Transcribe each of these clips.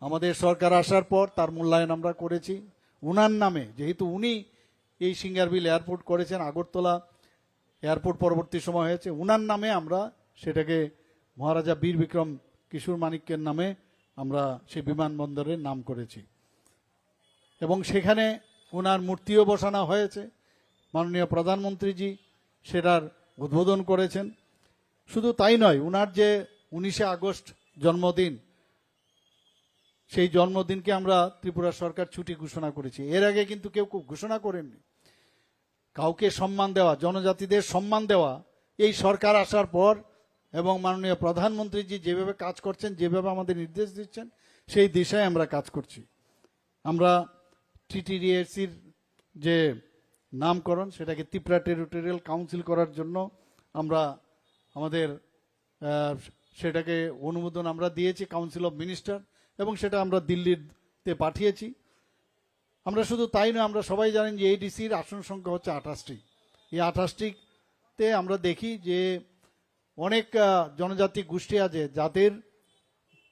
আমাদের সরকার আসার পর তার মূল্যায়ন আমরা করেছি। উনার নামে, যেহেতু উনি এই সিঙ্গারবিল এয়ারপোর্ট করেছেন, আগরতলা এয়ারপোর্ট পরবর্তী সময় হয়েছে, উনার নামে আমরা সেটাকে মহারাজা বীর বিক্রম কিশোর মানিক্যের নামে আমরা সেই বিমানবন্দরের নাম করেছি। এবং সেখানে ওনার মূর্তিও বসানো হয়েছে। মাননীয় প্রধানমন্ত্রীজি সেটার উদ্বোধন করেছেন। শুধু তাই নয় ওনার যে উনিশে আগস্ট জন্মদিন সেই জন্মদিনকে আমরা ত্রিপুরা সরকার ছুটি ঘোষণা করেছি। এর আগে কিন্তু কেউ ঘোষণা করেননি। কাউকে সম্মান দেওয়া, জনজাতিদের সম্মান দেওয়া, এই সরকার আসার পর এবং মাননীয় প্রধানমন্ত্রীজি যেভাবে কাজ করছেন, যেভাবে আমাদের নির্দেশ দিচ্ছেন, সেই দিশায় আমরা কাজ করছি। আমরা টিটিডিএসির যে নামকরণ, সেটাকে ত্রিপুরা টেরিটোরিয়াল কাউন্সিল করার জন্য আমরা আমাদের সেটাকে অনুমোদন আমরা দিয়েছি, কাউন্সিল অফ মিনিস্টার। এবং সেটা আমরা দিল্লিতে পাঠিয়েছি। আমরা শুধু তাই নয়, আমরা সবাই জানেন যে এডিসির আসন সংখ্যা হচ্ছে আঠাশটি। এই আঠাশটিতে আমরা দেখি যে অনেক জনজাতি গোষ্ঠী আছে যাদের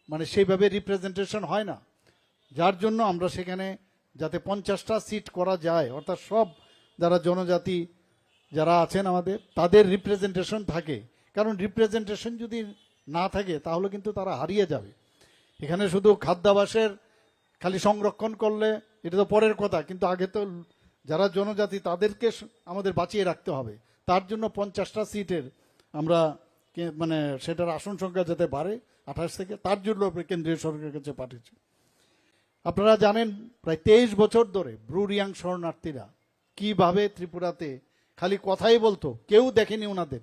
মানে সেইভাবে রিপ্রেজেন্টেশন হয় না। যার জন্য আমরা সেখানে যাতে পঞ্চাশটা সিট করা যায়, অর্থাৎ সব যারা জনজাতি যারা আছেন আমাদের, তাদের রিপ্রেজেন্টেশন থাকে। কারণ রিপ্রেজেন্টেশন যদি না থাকে, তাহলে কিন্তু তারা হারিয়ে যাবে। এখানে শুধু খাদ্যাভাসের খালি সংরক্ষণ করলে, এটা তো পরের কথা, কিন্তু আগে তো যারা জনজাতি, তাদেরকে আমাদের বাঁচিয়ে রাখতে হবে। তার জন্য পঞ্চাশটা সিটের আমরা মানে সেটার আসন সংখ্যা যাতে বাড়ে, আঠাশ থেকে, তার জন্য কেন্দ্রীয় সরকারের কাছে পাঠিয়েছি। আপনারা জানেন, প্রায় তেইশ বছর ধরে ব্রুরিয়াং শরণার্থীরা কীভাবে ত্রিপুরাতে, খালি কথাই বলতো, কেউ দেখেনি ওনাদের।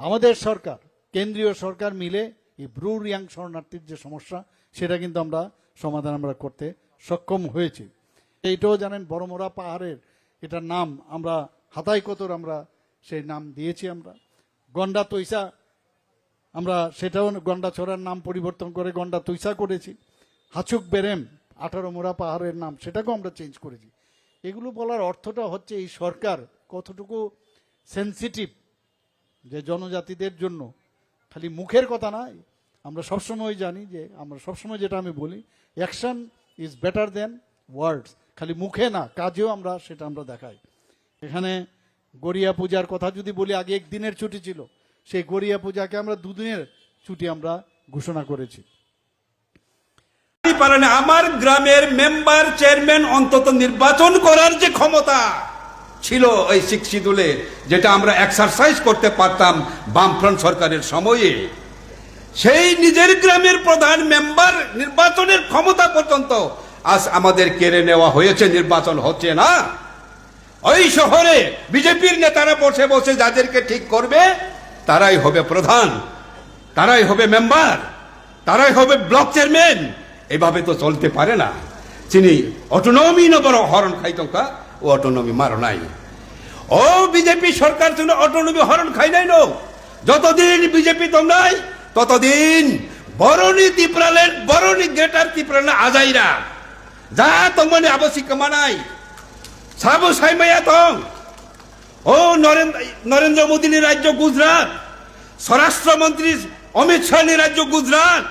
আমাদের সরকার, কেন্দ্রীয় সরকার মিলে এই ব্রু রিয়াং শরণার্থীর যে সমস্যা, সেটা কিন্তু আমরা সমাধান আমরা করতে সক্ষম হয়েছি। এইটাও জানেন, বড়মোড়া পাহাড়ের এটার নাম আমরা, হাতাই কতর আমরা সেই নাম দিয়েছি আমরা। গন্ডা তৈসা, আমরা সেটাও গন্ডা ছড়ার নাম পরিবর্তন করে গন্ডা তৈসা করেছি। হাচুক বেরেম, আঠারো মোড়া পাহাড়ের নাম, সেটাকেও আমরা চেঞ্জ করেছি। এগুলো বলার অর্থটা হচ্ছে এই সরকার কতটুকু সেন্সিটিভ যে জনজাতিদের জন্য খালি মুখের কথা না আমরা সবসময় জানি যে, আমরা সবসময় যেটা আমি বলি action is better than words খালি মুখে না, কাজেও আমরা সেটা আমরা দেখাই। এখানে গড়িয়া পূজার কথা যদি বলি, আগে একদিনের ছুটি ছিল, সেই গড়িয়া পূজাকে আমরা দুদিনের ছুটি আমরা ঘোষণা করেছি। আমার গ্রামের মেম্বার চেয়ারম্যান অন্তত নির্বাচন করার যে ক্ষমতা। ছিল ওই শিক্ষিদুলে, যেটা আমরা এক্সারসাইজ করতে পারতাম বামফ্রন্ট সরকারের সময়ে। সেই নিজের গ্রামের প্রধান মেম্বার নির্বাচনের ক্ষমতা পর্যন্ত আজ আমাদের কেড়ে নেওয়া হয়েছে, নির্বাচন হচ্ছে না। ওই শহরে বিজেপির নেতারা বসে বসে যাদেরকে ঠিক করবে, তারাই হবে প্রধান, তারাই হবে মেম্বার তারাই হবে ব্লক চেয়ারম্যান এভাবে তো চলতে পারে না। তিনি অটোনমি নবর হরণ খাইতঙ্কা ও অটোনমি মারো নাই। ও বিজেপি সরকার জন্য অটোনমি হরণ খাই নাই নো যতদিন বিজেপি তোমরাই ততদিন বরণী ত্রিপুরালের বরণী গ্রেটার ত্রিপুরা আজাইরা। যা তোমার আবশ্যিক মানাই। সাবু সাইমাইয়া তং। ও নরেন্দ্র নরেন্দ্র মোদীর রাজ্য গুজরাট। স্বরাষ্ট্রমন্ত্রী অমিত শাহ রাজ্য গুজরাট।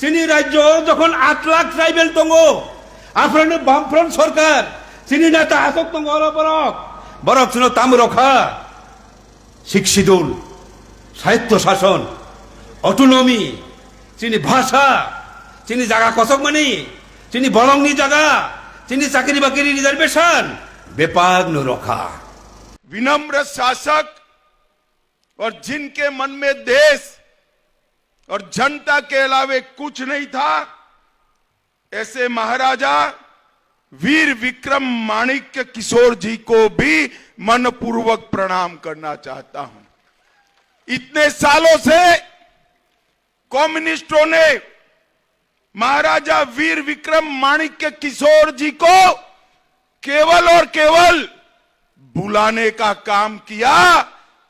চিনি রাজ্য যখন আট লাখ ট্রাইবেল তঙ্গ। আপনার বামফ্রন্ট সরকার। চিনি নেতা আসক তঙ্গ বরক বরক ছিল তাম রখা শিক্ষিদুল সাহিত্য শাসন অটোনমি চিনি ভাষা চিনি জায়গা কসক মানি চিনি বরংনি জায়গা চিনি চাকরি বাকরি রিজার্ভেশন বেপার নু রখা विनम्र शासक और जिनके मन में देश और जनता के अलावे कुछ नहीं था ऐसे महाराजा वीर विक्रम माणिक्य किशोर जी को भी मनपूर्वक प्रणाम करना चाहता हूँ। इतने सालों से कम्युनिस्टों ने महाराजा वीर विक्रम माणिक्य किशोर जी को केवल और केवल बुलाने का काम किया।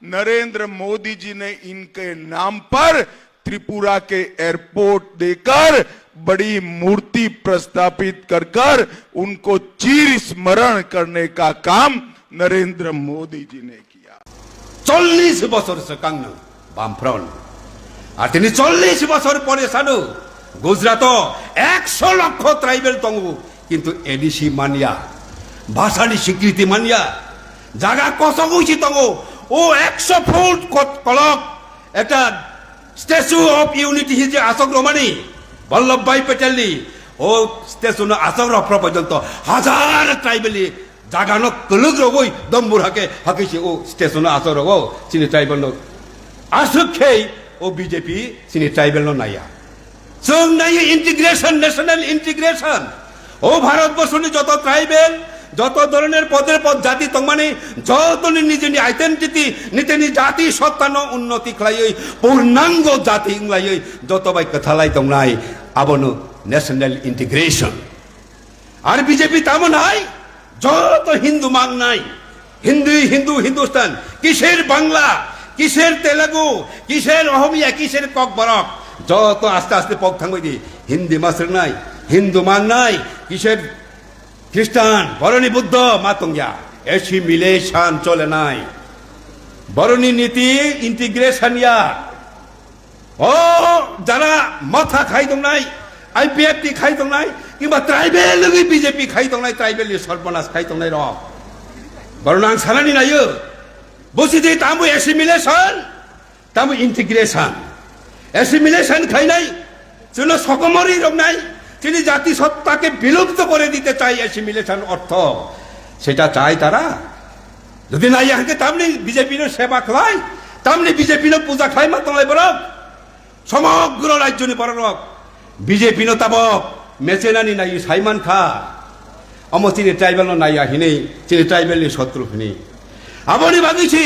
नरेंद्र मोदी जी ने इनके नाम पर त्रिपुरा के एयरपोर्ट देकर बड़ी मूर्ति प्रस्तापित कर कर उनको चीर स्मरण करने का काम नरेंद्र मोदी जी ने किया চল্লিশ বছর সে কাংন বামফ্রন্ট আর তিনি চল্লিশ বছর পরে সানু গুজরাট একশো লক্ষ ট্রাইবেল তঙ্গ কিন্তু এডিসি মানিয়া ভাষানি স্বীকৃতি মানিয়া জাগা কত গৈছি তঙ্গ ও একশো ফুট ক- কলক এটা statue of unity হিজে Ashok রমানি Vallabhbhai পেটেলি O station আসার অফরা পর্যন্ত হাজার ট্রাইবেলি জাগানো কলুজ রগই দম্বুর হাকে হাকিছে, ও স্টেশন আসার রগ চিনি ট্রাইবেল আসুক ও বিজেপি চিনি ট্রাইবেল নাইয়া। চং নাই ইন্টিগ্রেশন ন্যাশনাল ইন্টিগ্রেশন। ও ভারতবর্ষ যত ট্রাইবেল যত ধরনের পদের পদ জাতি তংমানে যত নিজেনি আইডেন্টিটি নিতেনি জাতি সত্তানো উন্নতি খালাই পূর্ণাঙ্গ জাতি ইংলাই যত বাই কথালাই তংনাই আবনো ন্যাশনাল ইন্টিগ্রেশন আর বিজেপি তেমন নাই, যত হিন্দু মাং নাই, হিন্দু হিন্দু, হিন্দুস্তান, কিসের বাংলা, কিসের তেলেগু, কিসের অহমিয়া, কিসের কক বরক যত আস্তে আস্তে পক দি, হিন্দি মাসের নাই, হিন্দু মাং নাই, কিসের খ্রিস্টান, বরণী বুদ্ধ মাতঙ্গিয়া। এসি মিলেশন চলে নাই। বরণী নীতি ইন্টিগ্রেশন ইয়া ও, যারা মাথা খাই দং নাই আইপিএফ টি খাই দং নাই, কিংবা ট্রাইবেল বিজেপি খাই দং নাই, ট্রাইবেল সর্বনাশ খাই দং নাই র বরং আं সানানি নাयो বসিদি তামু এসিমিলেশন তামু ইন্টিগ্রেশন। এসিমিলেশন খাই নাই, চলো সকমরি রং নাই। তিনি জাতি সত্তাকে বিলুপ্ত করে দিতে চাই এসিমিলেশন অর্থ। সেটা চাই তারা। যদি নাই আগে তামনি বিজেপির সেবা খাই তামনি বিজেপির পূজা খাই মা তোমায় বরক সমগ্র রাজ্যনি বরক বিজেপি ন তাবক মেচেনানি নাই, সাইমান খা। অম তিনি ট্রাইবেল নাই আহিনি চিনি ট্রাইবেলনি শত্রু হিনি আবনি বাগিছি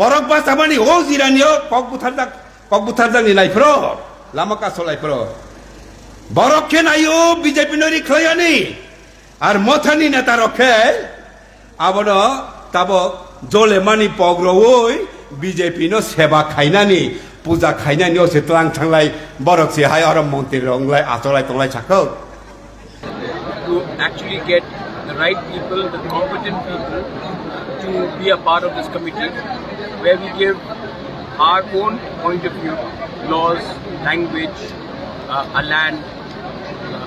বরক বাস আবানি, ও জিরানিও কক বুথার দাক কক বুথার দাক নি নাইফ্র লামা কাছ লাইফ্র বরককে নাই ও বিজেপি নরি খয়ানি আর মথানি নেতা রক্ষে আবন তাব জলে মানি পগ্র ওই বিজেপি নো সেবা খাইনানি পূজা খাইনানি ও সেতলাং থাংলাই বরক সে হাই অরম মন্ত্রী রংলাই আতলাই তলাই Chacko get the right people, the competent people to be a part of this committee where we give our own point of view, laws, language, uh, our land, uh,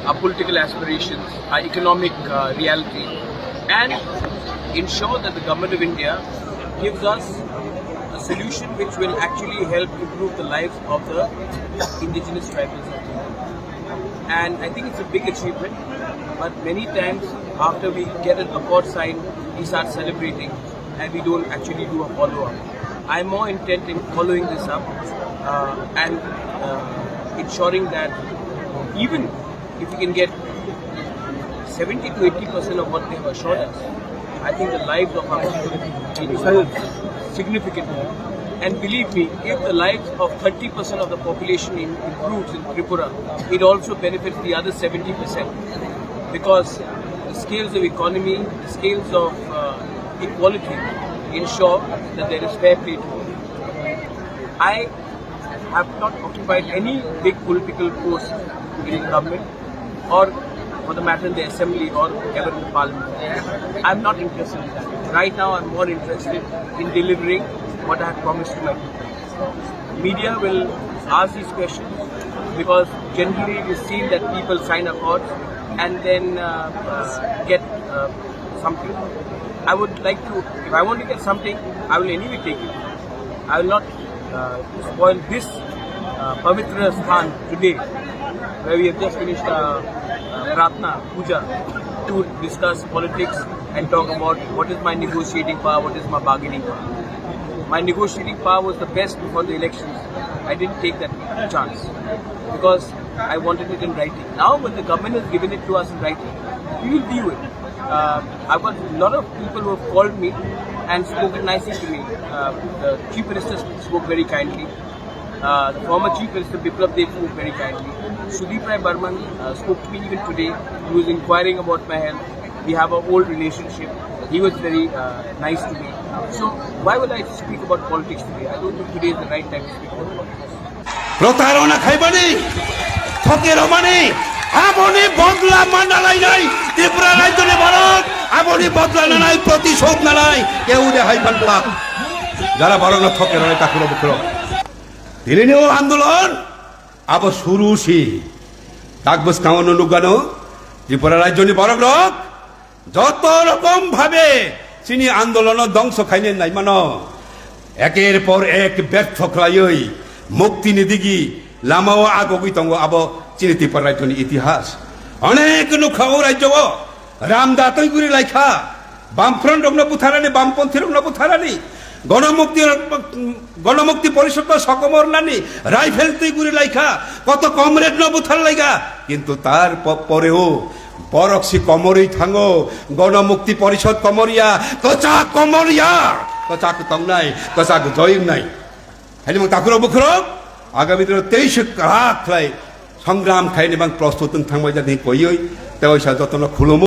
our political aspirations, our economic uh, reality and ensure that the government of India gives us a solution which will actually help improve the lives of the indigenous tribals of India and I think it's a big achievement. But many times after we get an accord signed, we start celebrating and we don't actually do a follow up. I'm more intent in following this up uh, and uh, ensuring that even if we can get 70 to 80 percent of what they have assured us, I think the lives of our people will improve significantly. And believe me, if the lives of 30 percent of the population improves in Tripura, it also benefits the other 70 percent because the scales of economy, the scales of uh, equality ensure that there is fair play to all. I have not occupied any big political post in government or for the matter in the assembly or ever in the parliament. I'm not interested in that. Right now I'm more interested in delivering what I have promised to my people. Media will ask these questions because generally we've seen that people sign accords and then uh, uh, get uh, something. I would like to, if I want to get something, I will anyway take it. I will not uh, spoil this Pavitra Sthan today, where we have just finished uh, Pratna, Puja, to discuss politics and talk about what is my negotiating power, what is my bargaining power. My negotiating power was the best before the elections. I didn't take that chance because I wanted it in writing. Now, when the government has given it to us in writing, we will view it. Uh, I've got a lot of people who have called me and spoken nicely to me. Uh, the chief minister spoke very kindly. Uh, the former chief minister Biplab Dev spoke very kindly. Sudeep Rai Burman uh, spoke to me even today. He was inquiring about my health. We have an old relationship. He was very uh, nice to me. So why would I speak about politics today? I don't think today is the right time to speak about politics. প্রতারণা খাইবানি ঠকে রমানি আপনি বদলা মানালাই নাই ত্রিপুরা রাজ্য ভারত আপনি বদলা নানাই প্রতিশোধ নানাই কেউ রেহাই পাল্টা যারা বড় না ঠকে রয় তাকুলো দিল্লি আন্দোলন। আবার শুরু সি। ডাকবস কামন অনুগানো ত্রিপুরা রাজ্য নি বড় রক যত রকম ভাবে চিনি আন্দোলন ধ্বংস খাইনে নাই, মান। একের পর এক ব্যর্থ খাই মুক্তি নিদিগি লামাও আগগি তঙ্গ আব চিনি ত্রিপুরা রাজ্যনি ইতিহাস। অনেক নুখাও রাজ্য রামদাতই গুরি লাইখা। বামফ্রন্ট রগ্ন বামপন্থী রগ্ন গণমুক্তি গণমুক্তি পরিষদ সকমর নানি। রাইফেল তুই গুরি লাইখা, কত কম রেট ন বুথার লাইগা। কিন্তু তার পরেও পরক্সি কমরই থাঙ্গো গণমুক্তি পরিষদ কমরিয়া, কচা কমরিয়া। কচা তং নাই কচা জয়ং নাই। হ্যাঁ তাকুর বুখর, আগামী দিনে তেইশ লাখ সংগ্রাম খাইনি প্রস্তুত থাকবে যাতে কই তেইশা যত্ন খুলুম।